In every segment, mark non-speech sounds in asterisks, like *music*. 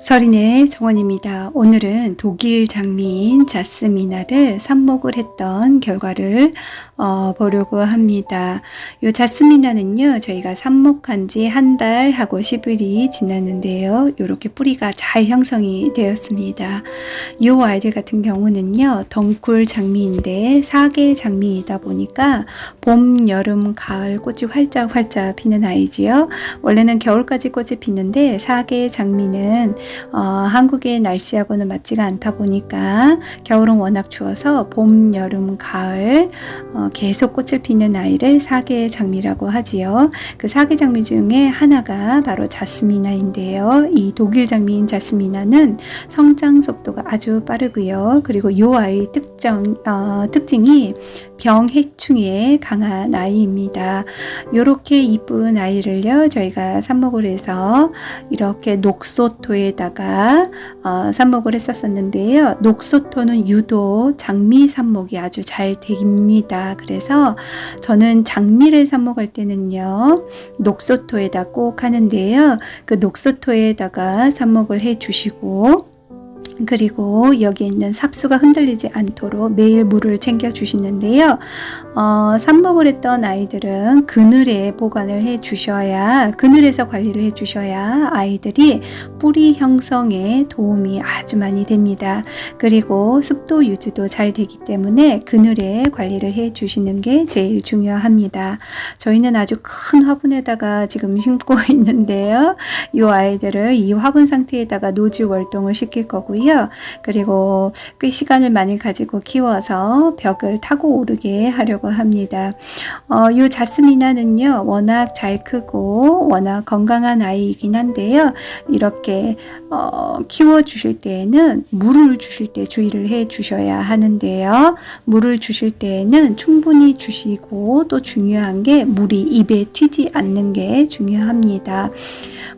서린의 정원입니다. 오늘은 독일 장미인 자스미나를 삽목을 했던 결과를 어, 보려고 합니다. 요 자스미나는요, 저희가 삽목한 지 한 달 하고 10일이 지났는데요. 이렇게 뿌리가 잘 형성이 되었습니다. 요 아이들 같은 경우는요, 덩쿨 장미인데 사계 장미이다 보니까 봄, 여름, 가을 꽃이 활짝 활짝 피는 아이지요. 원래는 겨울까지 꽃이 피는데 사계 장미는 어, 한국의 날씨하고는 맞지가 않다 보니까 겨울은 워낙 추워서 봄, 여름, 가을 어, 계속 꽃을 피는 아이를 사계 장미라고 하지요. 그 사계 장미 중에 하나가 바로 자스미나인데요. 이 독일 장미인 자스미나는 성장 속도가 아주 빠르고요. 그리고 이 아이 특정 어, 특징이 병해충에 강한 아이입니다. 이렇게 이쁜 아이를요 저희가 삽목을 해서 이렇게 녹소토에 다가 어, 삽목을 했었었는데요. 녹소토는 유독 장미 삽목이 아주 잘 됩니다. 그래서 저는 장미를 삽목할 때는요 녹소토에다 꼭 하는데요. 그 녹소토에다가 삽목을 해 주시고 그리고 여기 있는 삽수가 흔들리지 않도록 매일 물을 챙겨 주시는데요. 어, 삽목을 했던 아이들은 그늘에 보관을 해 주셔야 그늘에서 관리를 해 주셔야 아이들이 뿌리 형성에 도움이 아주 많이 됩니다. 그리고 습도 유지도 잘 되기 때문에 그늘에 관리를 해 주시는 게 제일 중요합니다. 저희는 아주 큰 화분에다가 지금 심고 *laughs* 있는데요. 이 아이들을 이 화분 상태에다가 노지 월동을 시킬 거고요. 그리고 꽤 시간을 많이 가지고 키워서 벽을 타고 오르게 하려고 합니다. 어, 이 자스미나는요, 워낙 잘 크고 워낙 건강한 아이이긴 한데요. 이렇게 어, 키워 주실 때에는 물을 주실 때 주의를 해 주셔야 하는데요. 물을 주실 때에는 충분히 주시고 또 중요한 게 물이 입에 튀지 않는 게 중요합니다.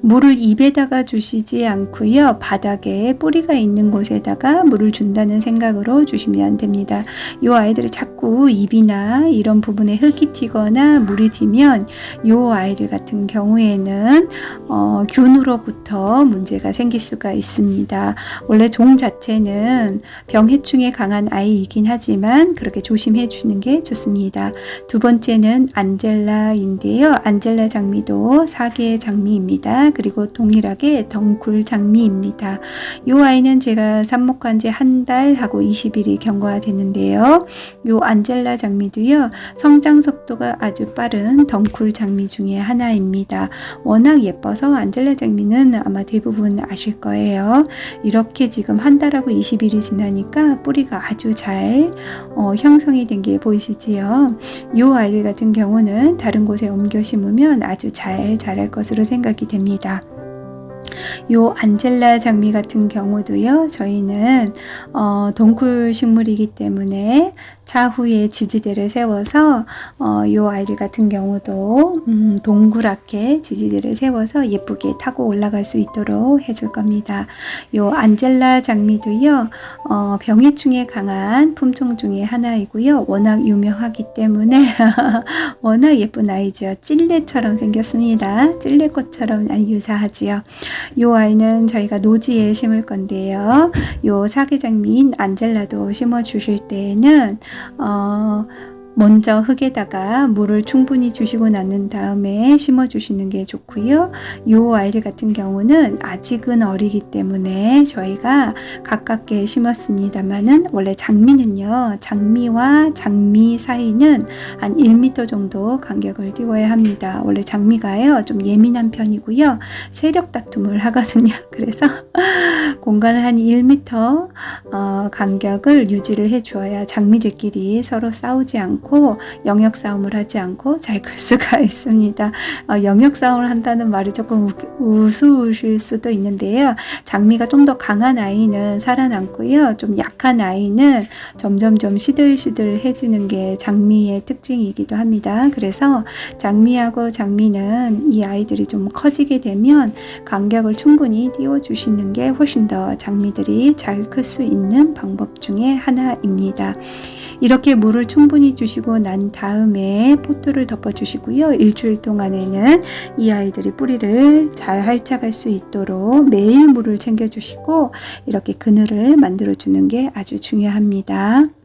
물을 입에다가 주시지 않고요. 바닥에 뿌리가 있는 곳에다가 물을 준다는 생각으로 주시면 됩니다. 이 아이들이 자꾸 입이나 이런 부분에 흙이 튀거나 물이 튀면 이 아이들 같은 경우에는 어, 균으로부터 문제가 생길 수가 있습니다. 원래 종 자체는 병해충에 강한 아이이긴 하지만 그렇게 조심해 주는 게 좋습니다. 두 번째는 안젤라인데요. 안젤라 장미도 사계의 장미입니다. 그리고 동일하게 덩굴 장미입니다. 이 아이는 제가 삽목한 지 한 달 하고 20일이 경과가 됐는데요. 이 안젤라 장미도요. 성장 속도가 아주 빠른 덩굴 장미 중에 하나입니다. 워낙 예뻐서 안젤라 장미는 아마 대부분 아실 거예요. 이렇게 지금 한 달하고 20일이 지나니까 뿌리가 아주 잘 어, 형성이 된 게 보이시지요? 이 아이들 같은 경우는 다른 곳에 옮겨 심으면 아주 잘 자랄 것으로 생각이 됩니다. 요 안젤라 장미 같은 경우도요, 저희는 어, 동굴 식물이기 때문에 차후에 지지대를 세워서 어, 요 아이들 같은 경우도 음, 동그랗게 지지대를 세워서 예쁘게 타고 올라갈 수 있도록 해줄 겁니다. 요 안젤라 장미도요, 어, 병해충에 강한 품종 중에 하나이고요, 워낙 유명하기 때문에 *laughs* 워낙 예쁜 아이죠. 찔레처럼 생겼습니다. 찔레꽃처럼 유사하지요. 요 아이는 저희가 노지에 심을 건데요. 요 사계장미인 안젤라도 심어 주실 때에는 어, 먼저 흙에다가 물을 충분히 주시고 나는 다음에 심어 주시는 게 좋고요. 이 아이들 같은 경우는 아직은 어리기 때문에 저희가 가깝게 심었습니다만은 원래 장미는요. 장미와 장미 사이는 한 1m 정도 간격을 띄워야 합니다. 원래 장미가요. 좀 예민한 편이고요. 세력 다툼을 하거든요. *laughs* 그래서 공간을 한 1m 어, 간격을 유지를 해 주어야 장미들끼리 서로 싸우지 않고 않고 영역 싸움을 하지 않고 잘 클 *laughs* 수가 있습니다. 어, 영역 싸움을 한다는 말이 조금 우- 우스우실 수도 있는데요. 장미가 좀 더 강한 아이는 살아남고요. 좀 약한 아이는 점점 좀 시들시들해지는 게 장미의 특징이기도 합니다. 그래서 장미하고 장미는 이 아이들이 좀 커지게 되면 간격을 충분히 띄워주시는 게 훨씬 더 장미들이 잘 클 수 있는 방법 중에 하나입니다. 이렇게 물을 충분히 주시 고 난 다음에 포트를 덮어 주시고요. 일주일 동안에는 이 아이들이 뿌리를 잘 활착할 수 있도록 매일 물을 챙겨 주시고 이렇게 그늘을 만들어 주는 게 아주 중요합니다.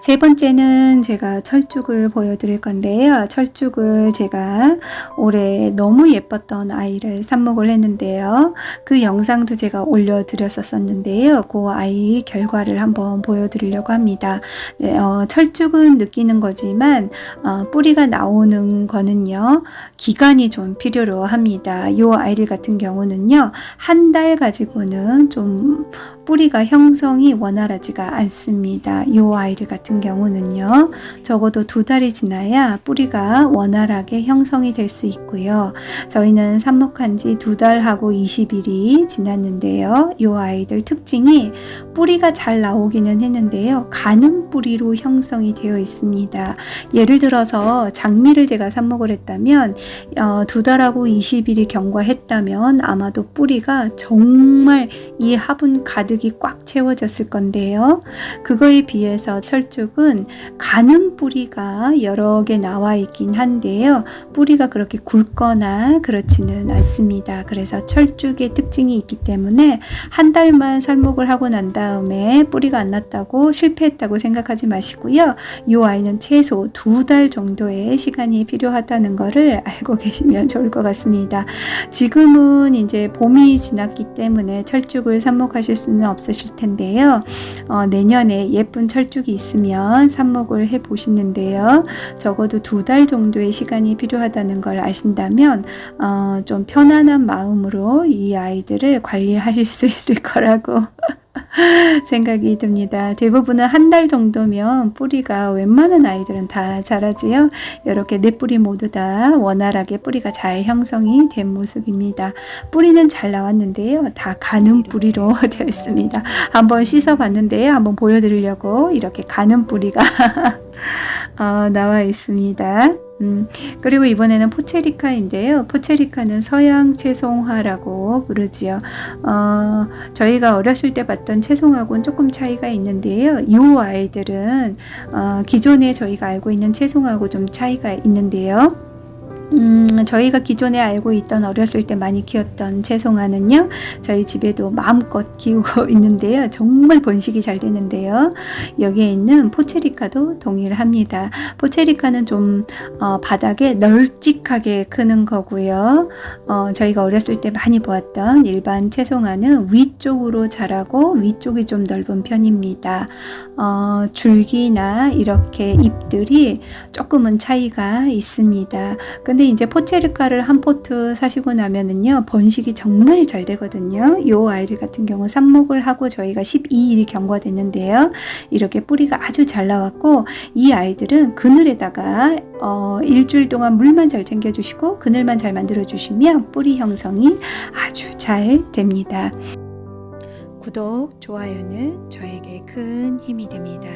세 번째는 제가 철쭉을 보여드릴 건데요. 철쭉을 제가 올해 너무 예뻤던 아이를 삽목을 했는데요. 그 영상도 제가 올려드렸었었는데요. 그 아이 결과를 한번 보여드리려고 합니다. 네, 어, 철쭉은 느끼는 거지만 어, 뿌리가 나오는 거는요. 기간이 좀 필요로 합니다. 이 아이들 같은 경우는요. 한 달 가지고는 좀 뿌리가 형성이 원활하지가 않습니다. 이 아이들 같은 경우는요. 적어도 두 달이 지나야 뿌리가 원활하게 형성이 될 수 있고요. 저희는 삽목한 지 두 달하고 20일이 지났는데요. 이 아이들 특징이 뿌리가 잘 나오기는 했는데요. 가는 뿌리로 형성이 되어 있습니다. 예를 들어서 장미를 제가 삽목을 했다면 어, 두 달하고 20일이 경과했다면 아마도 뿌리가 정말 이 화분 가득이 꽉 채워졌을 건데요. 그거에 비해서 철 쭉은 가는 뿌리가 여러 개 나와 있긴 한데요. 뿌리가 그렇게 굵거나 그렇지는 않습니다. 그래서 철쭉의 특징이 있기 때문에 한 달만 살목을 하고 난 다음에 뿌리가 안 났다고 실패했다고 생각하지 마시고요. 이 아이는 최소 두 달 정도의 시간이 필요하다는 것을 알고 계시면 *laughs* 좋을 것 같습니다. 지금은 이제 봄이 지났기 때문에 철쭉을 삽목하실 수는 없으실 텐데요. 어, 내년에 예쁜 철쭉이 있 으면 삽목을 해 보시는데요. 적어도 두 달 정도의 시간이 필요하다는 걸 아신다면 어, 좀 편안한 마음으로 이 아이들을 관리하실 수 있을 거라고 *laughs* *laughs* 생각이 듭니다. 대부분은 한 달 정도면 뿌리가 웬만한 아이들은 다 자라지요. 이렇게 네 뿌리 모두 다 원활하게 뿌리가 잘 형성이 된 모습입니다. 뿌리는 잘 나왔는데요. 다 가는 뿌리로 *laughs* 되어 있습니다. 한번 씻어 봤는데요. 한번 보여드리려고 이렇게 가는 뿌리가 *laughs* 어, 나와 있습니다. 음, 그리고 이번에는 포체리카인데요. 포체리카는 서양 채송화라고 부르지요. 어, 저희가 어렸을 때 봤던 채송하고는 조금 차이가 있는데요. 이 아이들은 어, 기존에 저희가 알고 있는 채송하고 좀 차이가 있는데요. 음, 저희가 기존에 알고 있던 어렸을 때 많이 키웠던 채송화는요, 저희 집에도 마음껏 키우고 *laughs* 있는데요. 정말 번식이 잘 되는데요. 여기에 있는 포체리카도 동일합니다. 포체리카는 좀 어, 바닥에 널찍하게 크는 거고요. 어, 저희가 어렸을 때 많이 보았던 일반 채송화는 위쪽으로 자라고 위쪽이 좀 넓은 편입니다. 어, 줄기나 이렇게 잎들이 조금은 차이가 있습니다. 근데 이제 포체리카를 한 포트 사시고 나면은요 번식이 정말 잘 되거든요. 이 아이들 같은 경우 삽목을 하고 저희가 12일이 경과됐는데요. 이렇게 뿌리가 아주 잘 나왔고 이 아이들은 그늘에다가 어, 일주일 동안 물만 잘 챙겨주시고 그늘만 잘 만들어주시면 뿌리 형성이 아주 잘 됩니다. 구독, 좋아요는 저에게 큰 힘이 됩니다.